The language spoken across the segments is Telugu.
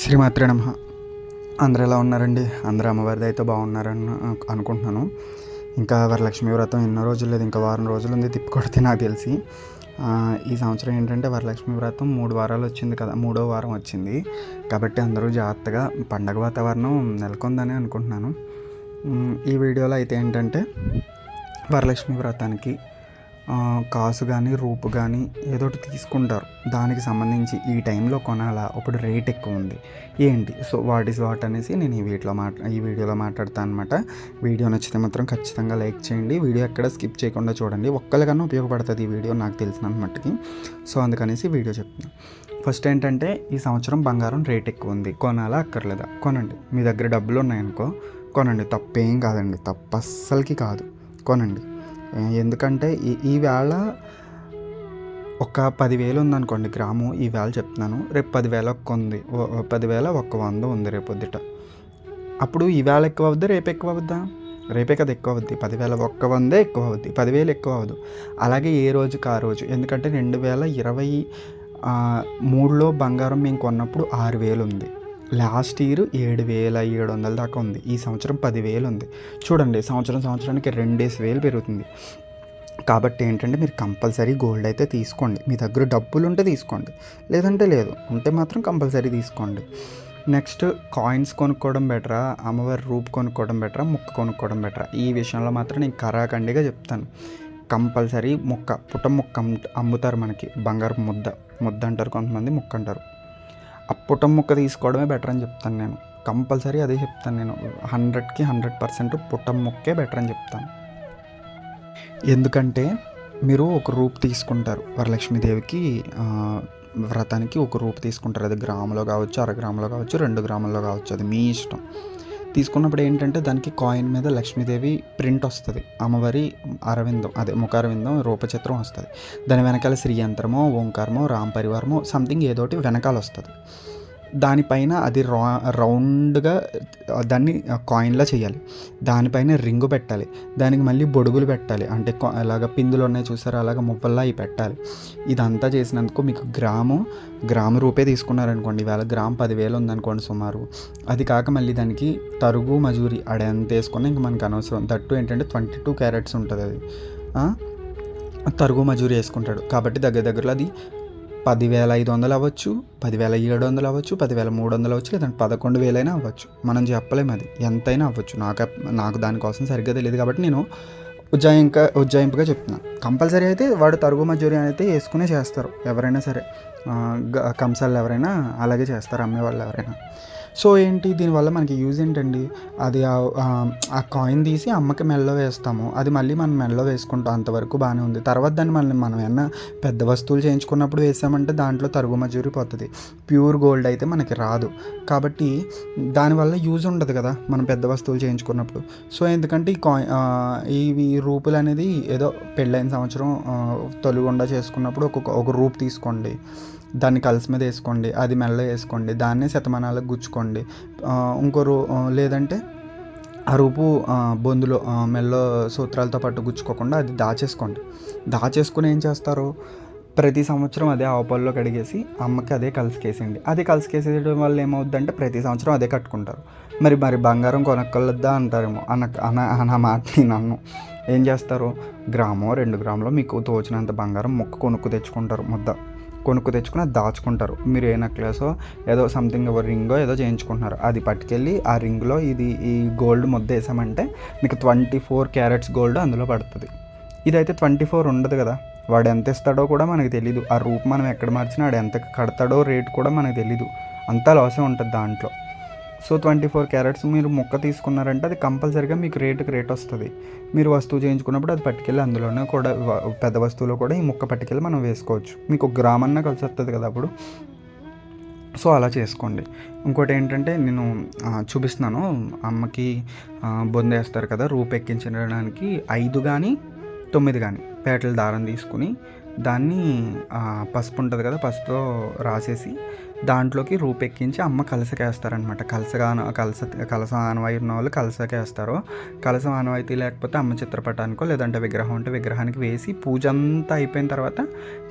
శ్రీమాత్రే నమ. అందరు ఎలా ఉన్నారండి? అందరూ అమ్మవారిది అయితే బాగున్నారని అనుకుంటున్నాను. ఇంకా వరలక్ష్మి వ్రతం ఎన్నో రోజులు లేదు. ఇంకా వారం రోజులు ఉంది. తిప్పికొడితే నాకు తెలిసి. ఈ సంవత్సరం ఏంటంటే వరలక్ష్మి వ్రతం మూడు వారాలు వచ్చింది కదా. మూడో వారం వచ్చింది. కాబట్టి అందరూ జాగ్రత్తగా పండగ వాతావరణం నెలకొందని అనుకుంటున్నాను. ఈ వీడియోలో అయితే ఏంటంటే వరలక్ష్మి వ్రతానికి కాసు కానీ రూపు కానీ ఏదో ఒకటి తీసుకుంటారు. దానికి సంబంధించి ఈ టైంలో కొనాలా? అప్పుడు రేట్ ఎక్కువ ఉంది. ఏంటి? సో వాట్ ఈస్ వాట్ అనేసి నేను ఈ వీటిలో మాట్లా ఈ వీడియోలో మాట్లాడతాను అనమాట వీడియో నచ్చితే మాత్రం ఖచ్చితంగా లైక్ చేయండి. వీడియో ఎక్కడ స్కిప్ చేయకుండా చూడండి. ఒక్కరికన్నా ఉపయోగపడుతుంది ఈ వీడియో నాకు తెలిసిన మట్టుకి. సో అందుకనేసి వీడియో చెప్తున్నాను ఫస్ట్ ఏంటంటే ఈ సంవత్సరం బంగారం రేట్ ఎక్కువ ఉంది. కొనాలా? అక్కర్లేదా? కొనండి. మీ దగ్గర డబ్బులు ఉన్నాయనుకో కొనండి. తప్పేం కాదండి. తప్పు అస్సలకి కాదు. కొనండి. ఎందుకంటే ఈ ఈ వేళ ఒక పదివేలు ఉందనుకోండి గ్రాము ఈ వేళ చెప్తున్నాను. రేపు పదివేల ఒక్క ఉంది. ఓ- పదివేల ఒక్క వంద ఉంది రేపు పొద్దుట. అప్పుడు ఈ వేళ ఎక్కువ అవుద్దా? రేపు ఎక్కువ అవుద్దా? రేపే కదా ఎక్కువ అవుద్ది. పదివేల ఒక్క వందే ఎక్కువ అవుద్ది. పదివేలు ఎక్కువ అవ్వదు. అలాగే ఏ రోజుకి ఆ రోజు? ఎందుకంటే రెండు వేల ఇరవై మూడులో బంగారం మేము కొన్నప్పుడు ఆరు వేలు ఉంది. లాస్ట్ ఇయర్ ఏడు వేల ఏడు వందల దాకా ఉంది. ఈ సంవత్సరం పదివేలు ఉంది చూడండి సంవత్సరం సంవత్సరానికి రెండేసి వేలు పెరుగుతుంది. కాబట్టి ఏంటంటే మీరు కంపల్సరీ గోల్డ్ అయితే తీసుకోండి. మీ దగ్గర డబ్బులు ఉంటే తీసుకోండి. లేదంటే లేదు ఉంటే మాత్రం కంపల్సరీ తీసుకోండి. నెక్స్ట్ కాయిన్స్ కొనుక్కోవడం బెటరా? అమ్మవారి రూప్ కొనుక్కోవడం బెటరా? ముక్క కొనుక్కోవడం బెటరా? ఈ విషయంలో మాత్రం నేను కరాఖండిగా చెప్తాను. కంపల్సరీ ముక్క పుట్ట ముక్క అమ్ముతారు మనకి. బంగారు ముద్ద ముద్ద అంటారు కొంతమంది ముక్క అంటారు. ఆ ముక్క తీసుకోవడమే బెటర్ అని చెప్తాను నేను. కంపల్సరీ అదే చెప్తాను నేను. హండ్రెడ్కి హండ్రెడ్ పర్సెంట్ పుట్టం ముక్కే బెటర్ అని చెప్తాను. ఎందుకంటే మీరు ఒక రూప్ తీసుకుంటారు. వరలక్ష్మీదేవికి వ్రతానికి ఒక రూప్ తీసుకుంటారు. అది గ్రాములో కావచ్చు అర గ్రాములో కావచ్చు రెండు గ్రాముల్లో కావచ్చు. అది మీ ఇష్టం. తీసుకున్నప్పుడు ఏంటంటే దానికి కాయిన్ మీద లక్ష్మీదేవి ప్రింట్ వస్తుంది. అమ్మవారి అరవిందం అదే ముఖారవిందం రూపచిత్రం వస్తుంది. దాని వెనకాల శ్రీయంత్రమో ఓంకారమో రామ్ పరివారమో సంథింగ్ ఏదోటి వెనకాల వస్తుంది. దానిపైన అది రా రౌండ్గా దాన్ని కాయిన్లా చేయాలి. దానిపైన రింగు పెట్టాలి. దానికి మళ్ళీ బొడుగులు పెట్టాలి. అంటే అలాగ పిందులు ఉన్నాయి చూసారా? అలాగ మువ్వల్లా అవి పెట్టాలి. ఇదంతా చేసినందుకు మీకు గ్రాము గ్రాము రూపే తీసుకున్నారనుకోండి. ఇవాళ గ్రామ్ పదివేలు ఉందనుకోండి సుమారు. అది కాక మళ్ళీ దానికి తరుగు మజూరి అడంత వేసుకున్నా ఇంక మనకు అనవసరం. దట్టు ఏంటంటే ట్వంటీ టూ క్యారెట్స్ ఉంటుంది అది. తరుగు మజూరి వేసుకుంటాడు. కాబట్టి దగ్గర దగ్గరలో అది పదివేల ఐదు వందలు అవ్వచ్చు పదివేల ఏడు వందలు అవ్వచ్చు పదివేల మూడు వందలు అవ్వచ్చు లేదంటే పదకొండు వేలైనా అవ్వచ్చు. మనం చెప్పలేము అది. ఎంతైనా అవ్వచ్చు. నాకు నాకు దానికోసం సరిగ్గా తెలియదు కాబట్టి నేను ఉజ్జాయింక ఉజ్జాయింపుగా చెప్తున్నాను. కంపల్సరీ అయితే వాడు తరుగు మజూరి అయితే వేసుకునే చేస్తారు. ఎవరైనా సరే. గ- కంసాలు ఎవరైనా అలాగే చేస్తారు. అమ్మే వాళ్ళు ఎవరైనా. సో ఏంటి దీనివల్ల మనకి యూజ్ ఏంటండి? అది ఆ- కాయిన్ తీసి అమ్మకి మెల్లో వేస్తాము. అది మళ్ళీ మనం మెల్లో వేసుకుంటాం. అంతవరకు బాగానే ఉంది. తర్వాత దాన్ని మనం మనం ఏమన్నా పెద్ద వస్తువులు చేయించుకున్నప్పుడు వేసామంటే దాంట్లో తరుగు మజూరి పోతుంది. ప్యూర్ గోల్డ్ అయితే మనకి రాదు. కాబట్టి దానివల్ల యూజ్ ఉండదు కదా మనం పెద్ద వస్తువులు చేయించుకున్నప్పుడు. సో ఎందుకంటే ఈ కాయిన్ ఇవి రూపులు అనేది ఏదో పెళ్ళైన సంవత్సరం తొలిగుండా చేసుకున్నప్పుడు ఒక్కొక్క ఒక రూప్ తీసుకోండి. దాన్ని కలిసి మీద వేసుకోండి అది మెల్ల వేసుకోండి దాన్నే శతమానాలకు గుచ్చుకోండి. ఇంకో లేదంటే ఆ రూపు బొందులో మెల్ల మెల్లో సూత్రాలతో పాటు గుచ్చుకోకుండా అది దాచేసుకోండి. దాచేసుకుని ఏం చేస్తారు? ప్రతి సంవత్సరం అదే ఆవుపాల్లో కడిగేసి అమ్మకి అదే కలిసికేసేయండి అది కలిసికేసేయడం వల్ల ఏమవుద్దంటే ప్రతి సంవత్సరం అదే కట్టుకుంటారు. మరి మరి బంగారం కొనక్కర్లేదా అంటారేమో అన్న అన్న అన్న మాట నేను అన్ను ఏం చేస్తారు? గ్రామో రెండు గ్రాములో మీకు తోచినంత బంగారం మొక్క కొనుక్కు తెచ్చుకుంటారు ముద్ద. కొనుక్కు తెచ్చుకుని అది దాచుకుంటారు. మీరు ఏ నెక్లెసో ఏదో సంథింగ్ రింగో ఏదో చేయించుకుంటున్నారు. అది పట్టుకెళ్ళి ఆ రింగ్లో ఇది ఈ గోల్డ్ ముద్ద వేసామంటే మీకు ట్వంటీ ఫోర్ క్యారెట్స్ గోల్డ్ అందులో పడుతుంది. ఇదైతే ట్వంటీ ఫోర్ ఉండదు కదా. వాడు ఎంత ఇస్తాడో కూడా మనకు తెలియదు ఆ రూప్ మనం ఎక్కడ మార్చినా వాడు ఎంత కడతాడో రేట్ కూడా మనకు తెలియదు అంతా లాసే ఉంటుంది దాంట్లో. సో ట్వంటీ ఫోర్ క్యారెట్స్ మీరు మొక్క తీసుకున్నారంటే అది కంపల్సరీగా మీకు రేటుకి రేట్ వస్తుంది. మీరు వస్తువు చేయించుకున్నప్పుడు అది పట్టుకెళ్ళి అందులోనే కూడా పెద్ద వస్తువులో కూడా ఈ మొక్క పట్టుకెళ్ళి మనం వేసుకోవచ్చు. మీకు ఒక గ్రామ్ అన్న కలిసి వస్తుంది కదా అప్పుడు. సో అలా చేసుకోండి. ఇంకోటి ఏంటంటే నేను చూపిస్తున్నాను. అమ్మకి బొందేస్తారు కదా రూపు ఎక్కించడానికి ఐదు కానీ తొమ్మిది కానీ పేటల దారం తీసుకుని దాన్ని పసుపు ఉంటుంది కదా పసుపుతో రాసేసి దాంట్లోకి రూపెక్కించి అమ్మ కలసకేస్తారనమాట కలసగా కలస కలస ఆనవాయి ఉన్న వాళ్ళు కలసకేస్తారు. కలసం ఆనవాయితీ లేకపోతే అమ్మ చిత్రపటానికో లేదంటే విగ్రహం ఉంటే విగ్రహానికి వేసి పూజ అంతా అయిపోయిన తర్వాత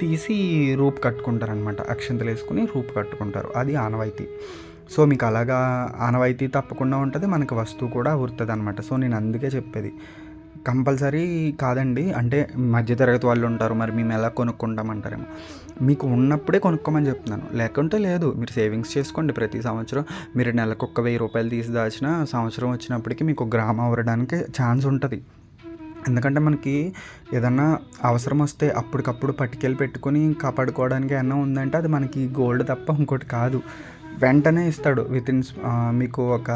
తీసి రూపు కట్టుకుంటారనమాట అక్షంతలు వేసుకుని రూపు కట్టుకుంటారు. అది ఆనవాయితీ. సో మీకు అలాగా ఆనవాయితీ తప్పకుండా ఉంటుంది. మనకు వస్తువు కూడా ఉరుతుంది అనమాట సో నేను అందుకే చెప్పేది. కంపల్సరీ కాదండి. అంటే మధ్యతరగతి వాళ్ళు ఉంటారు మరి మేము ఎలా కొనుక్కుంటామంటారేమో. మీకు ఉన్నప్పుడే కొనుక్కోమని చెప్తున్నాను. లేకుంటే లేదు. మీరు సేవింగ్స్ చేసుకోండి ప్రతి సంవత్సరం. మీరు నెలకు ఒక్క వెయ్యి రూపాయలు తీసి దాచిన సంవత్సరం వచ్చినప్పటికీ మీకు గ్రామం అవ్వడానికి ఛాన్స్ ఉంటుంది. ఎందుకంటే మనకి ఏదన్నా అవసరం వస్తే అప్పటికప్పుడు పట్టుకెళ్ళి పెట్టుకొని కాపాడుకోవడానికి ఏమన్నా ఉందంటే అది మనకి గోల్డ్ తప్ప ఇంకోటి కాదు. వెంటనే ఇస్తాడు. విత్ ఇన్ మీకు ఒక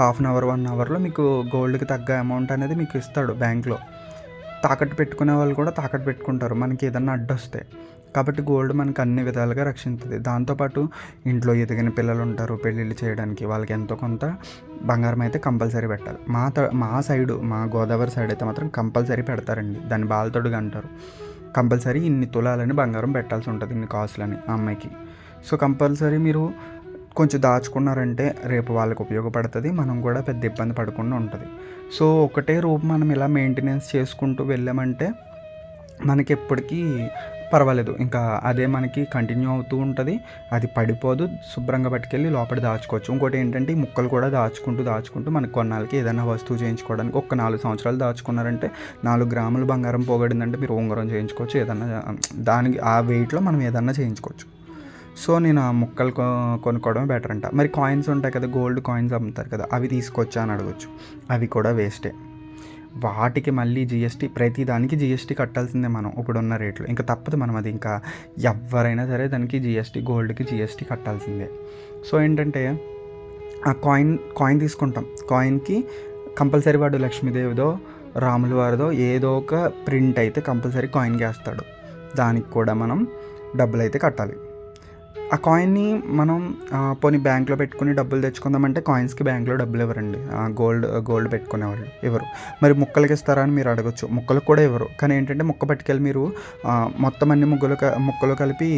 హాఫ్ అన్ అవర్ వన్ అవర్లో మీకు గోల్డ్కి తగ్గ అమౌంట్ అనేది మీకు ఇస్తాడు బ్యాంక్లో తాకట్టు పెట్టుకునే వాళ్ళు కూడా తాకట్టు పెట్టుకుంటారు. మనకి ఏదన్నా అడ్డొస్తే. కాబట్టి గోల్డ్ మనకు అన్ని విధాలుగా రక్షిస్తుంది దాంతోపాటు ఇంట్లో ఎదిగిన పిల్లలు ఉంటారు. పెళ్ళిళ్ళు చేయడానికి వాళ్ళకి ఎంతో కొంత బంగారం అయితే కంపల్సరీ పెట్టాలి. మా త మా సైడు మా గోదావరి సైడ్ అయితే మాత్రం కంపల్సరీ పెడతారండి. దాన్ని బాలతోడుగా అంటారు. కంపల్సరీ ఇన్ని తులాలని బంగారం పెట్టాల్సి ఉంటుంది. ఇన్ని కాసులని అమ్మాయికి. సో కంపల్సరీ మీరు కొంచెం దాచుకున్నారంటే రేపు వాళ్ళకి ఉపయోగపడుతుంది మనం కూడా పెద్ద ఇబ్బంది పడకుండా ఉంటుంది. సో ఒకటే రూపు మనం ఇలా మెయింటెనెన్స్ చేసుకుంటూ వెళ్ళామంటే మనకి ఎప్పటికీ పర్వాలేదు. ఇంకా అదే మనకి కంటిన్యూ అవుతూ ఉంటుంది. అది పడిపోదు శుభ్రంగా పట్టుకెళ్ళి లోపల దాచుకోవచ్చు. ఇంకోటి ఏంటంటే ఈ ముక్కలు కూడా దాచుకుంటూ దాచుకుంటూ మనకు కొన్నాళ్ళకి ఏదైనా వస్తువు చేయించుకోవడానికి ఒక నాలుగు సంవత్సరాలు దాచుకున్నారంటే నాలుగు గ్రాములు బంగారం పోగడిందంటే మీరు ఉంగరం చేయించుకోవచ్చు. ఏదన్నా దానికి ఆ వెయిట్లో మనం ఏదన్నా చేయించుకోవచ్చు. సో నేను ఆ ముక్కలు కొనుక్కోవడమే బెటర్ అంట. మరి కాయిన్స్ ఉంటాయి కదా గోల్డ్ కాయిన్స్ అమ్ముతారు కదా అవి తీసుకొచ్చా అని అడగచ్చు. అవి కూడా వేస్టే వాటికి మళ్ళీ జిఎస్టీ ప్రతి దానికి జిఎస్టీ కట్టాల్సిందే మనం ఇప్పుడున్న రేట్లు ఇంకా తప్పదు మనం అది ఇంకా ఎవరైనా సరే దానికి జిఎస్టీ గోల్డ్కి జిఎస్టీ కట్టాల్సిందే. సో ఏంటంటే ఆ కాయిన్ కాయిన్ తీసుకుంటాం. కాయిన్కి కంపల్సరీ వాడు లక్ష్మీదేవిదో రాముల వారిదో ఏదో ఒక ప్రింట్ అయితే కంపల్సరీ కాయిన్కి వేస్తాడు. దానికి కూడా మనం డబ్బులు అయితే కట్టాలి. ఆ కాయిన్ని మనం పోనీ బ్యాంక్లో పెట్టుకుని డబ్బులు తెచ్చుకుందామంటే కాయిన్స్కి బ్యాంక్లో డబ్బులు ఇవ్వరండి గోల్డ్ గోల్డ్ పెట్టుకునేవాళ్ళు ఎవరు? మరి ముక్కలకి ఇస్తారా అని మీరు అడగచ్చు. ముక్కలకు కూడా ఇవ్వరు కానీ ఏంటంటే ముక్క పట్టుకెళ్ళి మీరు మొత్తం అన్ని ముగ్గులు ముక్కలు కలిపి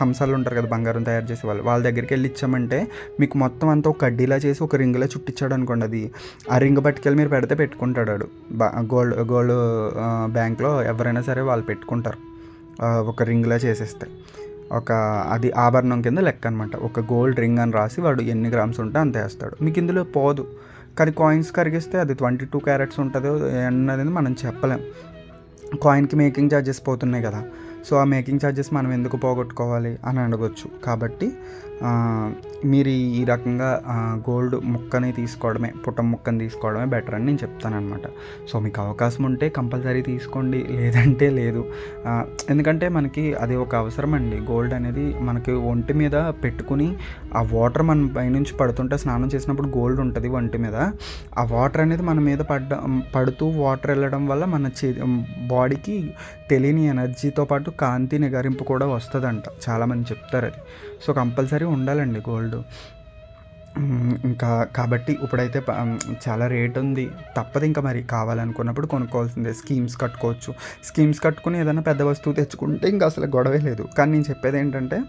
కంసాలు ఉంటారు కదా బంగారం తయారు చేసే వాళ్ళు. వాళ్ళ దగ్గరికి వెళ్ళి ఇచ్చామంటే మీకు మొత్తం అంతా ఒక కడ్డీలా చేసి ఒక రింగ్లో చుట్టించాడు అనుకోండి అది. ఆ రింగ్ పట్టుకెళ్ళి మీరు పెడితే పెట్టుకుంటాడు గోల్డ్ గోల్డ్ బ్యాంక్లో ఎవరైనా సరే వాళ్ళు పెట్టుకుంటారు. ఒక రింగ్లా చేసేస్తే. ఒక అది ఆభరణం కింద లెక్క అనమాట ఒక గోల్డ్ రింగ్ అని రాసి వాడు ఎన్ని గ్రామ్స్ ఉంటే అంత వేస్తాడు. మీకు ఇందులో పోదు. కానీ కాయిన్స్ కరిగిస్తే అది ట్వంటీ టూ క్యారెట్స్ ఉంటుందో అన్నది మనం చెప్పలేం. కాయిన్కి మేకింగ్ ఛార్జెస్ పోతున్నాయి కదా. సో ఆ మేకింగ్ ఛార్జెస్ మనం ఎందుకు పోగొట్టుకోవాలి అని అడగచ్చు. కాబట్టి మీరు ఈ రకంగా గోల్డ్ ముక్కని తీసుకోవడమే పుట్ట ముక్కని తీసుకోవడమే బెటర్ అని నేను చెప్తాను అనమాట సో మీకు అవకాశం ఉంటే కంపల్సరీ తీసుకోండి. లేదంటే లేదు. ఎందుకంటే మనకి అది ఒక అవసరం అండి. గోల్డ్ అనేది మనకి ఒంటి మీద పెట్టుకుని ఆ వాటర్ మన పైనుంచి పడుతుంటే స్నానం చేసినప్పుడు గోల్డ్ ఉంటుంది ఒంటి మీద. ఆ వాటర్ అనేది మన మీద పడ్డ పడుతూ వాటర్ వెళ్ళడం వల్ల మన చే బాడీకి తెలియని ఎనర్జీతో పాటు కాంతి నిగారింపు కూడా వస్తుందంట. చాలామంది చెప్తారు అది. సో కంపల్సరీ ఉండాలండి గోల్డ్. ఇంకా కాబట్టి ఇప్పుడైతే చాలా రేట్ ఉంది. తప్పదు ఇంకా మరి కావాలనుకున్నప్పుడు కొనుక్కోవాల్సిందే. స్కీమ్స్ కట్టుకోవచ్చు. స్కీమ్స్ కట్టుకుని ఏదైనా పెద్ద వస్తువు తెచ్చుకుంటే ఇంకా అసలు గొడవే లేదు. కానీ నేను చెప్పేది ఏంటంటే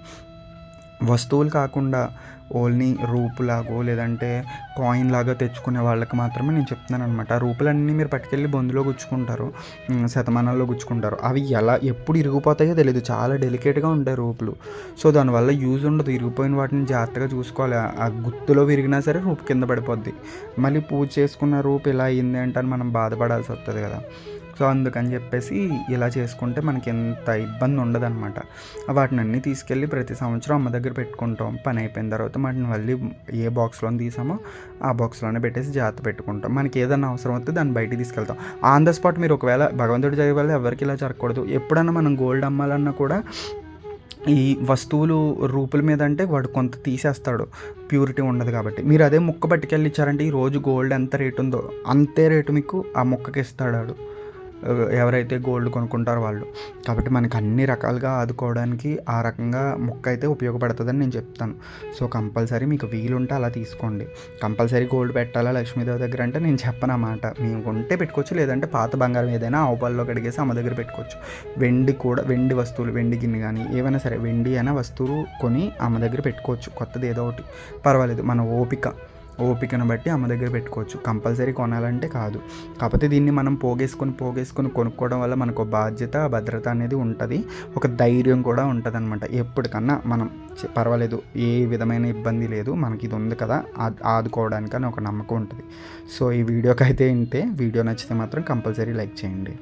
వస్తువులు కాకుండా ఓన్లీ రూపులాగో లేదంటే కాయిన్ లాగా తెచ్చుకునే వాళ్ళకి మాత్రమే నేను చెప్తున్నాను అనమాట ఆ రూపులన్నీ మీరు పట్టుకెళ్ళి బొందులో గుచ్చుకుంటారు శతమానాల్లో గుచ్చుకుంటారు. అవి ఎలా ఎప్పుడు ఇరిగిపోతాయో తెలియదు చాలా డెలికేట్గా ఉంటాయి రూపులు. సో దానివల్ల యూజ్ ఉండదు. ఇరిగిపోయిన వాటిని జాగ్రత్తగా చూసుకోవాలి. ఆ గుత్తులో విరిగినా సరే రూపు కింద పడిపోద్ది. మళ్ళీ పూజ చేసుకున్న రూపు ఇలా అయింది అంటే మనం బాధపడాల్సి వస్తుంది కదా. సో అందుకని చెప్పేసి ఇలా చేసుకుంటే మనకి ఎంత ఇబ్బంది ఉండదన్నమాట. వాటిని అన్నీ తీసుకెళ్ళి ప్రతి సంవత్సరం అమ్మ దగ్గర పెట్టుకుంటాం. పని అయిపోయిన తర్వాత వాటిని మళ్ళీ ఏ బాక్స్లో తీసామో ఆ బాక్స్లోనే పెట్టేసి జాగ్రత్త పెట్టుకుంటాం. మనకి ఏదైనా అవసరం వస్తే దాన్ని బయటికి తీసుకెళ్తాం. ఆన్ ద స్పాట్ మీరు ఒకవేళ భగవంతుడి జరిగే వల్ల ఎవరికి ఇలా జరగకూడదు. ఎప్పుడన్నా మనం గోల్డ్ అమ్మాలన్నా కూడా ఈ వస్తువులు రూపుల మీద అంటే వాడు కొంత తీసేస్తాడు. ప్యూరిటీ ఉండదు కాబట్టి. మీరు అదే ముక్క పట్టుకెళ్ళి ఇచ్చారంటే ఈ రోజు గోల్డ్ ఎంత రేటు ఉందో అంతే రేటు మీకు ఆ ముక్కకి ఇస్తాడు ఎవరైతే గోల్డ్ కొనుక్కుంటారో వాళ్ళు. కాబట్టి మనకు అన్ని రకాలుగా ఆదుకోవడానికి ఆ రకంగా మొక్క అయితే ఉపయోగపడుతుందని నేను చెప్తాను. సో కంపల్సరీ మీకు వీలుంటే అలా తీసుకోండి. కంపల్సరీ గోల్డ్ పెట్టాలా లక్ష్మీదేవి దగ్గర అంటే నేను చెప్పను అన్నమాట మేము ఉంటే పెట్టుకోవచ్చు లేదంటే పాత బంగారం ఏదైనా ఆవుపాల్లో కడిగేసి అమ్మ దగ్గర పెట్టుకోవచ్చు. వెండి కూడా వెండి వస్తువులు వెండి గిన్నె కానీ ఏవైనా సరే వెండి అయినా వస్తువులు కొని అమ్మ దగ్గర పెట్టుకోవచ్చు. కొత్తది ఏదో ఒకటి. పర్వాలేదు మన ఓపిక. ఓపికను బట్టి అమ్మ దగ్గర పెట్టుకోవచ్చు. కంపల్సరీ కొనాలంటే కాదు. కాకపోతే దీన్ని మనం పోగేసుకొని పోగేసుకొని కొనుక్కోవడం వల్ల మనకు బాధ్యత భద్రత అనేది ఉంటుంది. ఒక ధైర్యం కూడా ఉంటుంది అనమాట ఎప్పటికన్నా మనం పర్వాలేదు ఏ విధమైన ఇబ్బంది లేదు. మనకి ఇది ఉంది కదా ఆ- ఆదుకోవడానికి అని ఒక నమ్మకం ఉంటుంది. సో ఈ వీడియోకి అయితే ఇంతే. వీడియో నచ్చితే మాత్రం కంపల్సరీ లైక్ చేయండి.